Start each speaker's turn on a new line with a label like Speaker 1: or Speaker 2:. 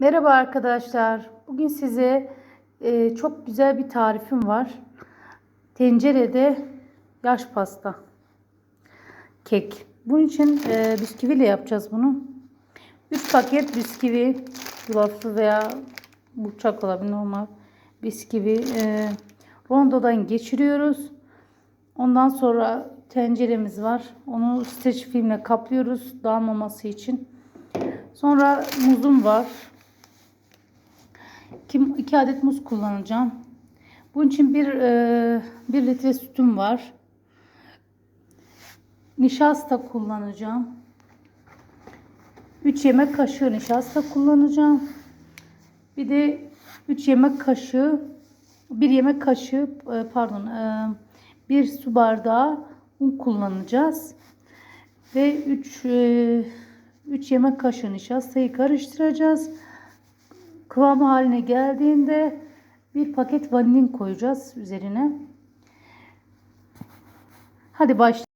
Speaker 1: Merhaba arkadaşlar. Bugün size e, çok güzel bir tarifim var. Tencerede yaş pasta. Kek. Bunun için e, bisküviyle yapacağız bunu. 3 paket bisküvi, yulaflı veya burçak olabilir normal bisküvi e, rondodan geçiriyoruz. Ondan sonra tenceremiz var. Onu streç filmle kaplıyoruz dağılmaması için. Sonra muzum var. 2 adet muz kullanacağım. Bunun için 1 e, bir litre sütüm var. Nişasta kullanacağım. 3 yemek kaşığı nişasta kullanacağım. Bir de 3 yemek kaşığı 1 yemek kaşığı e, pardon e, 1 su bardağı un kullanacağız. Ve 3 3 yemek kaşığı nişastayı karıştıracağız. Kıvamı haline geldiğinde bir paket vanilin koyacağız üzerine. Hadi başlayalım.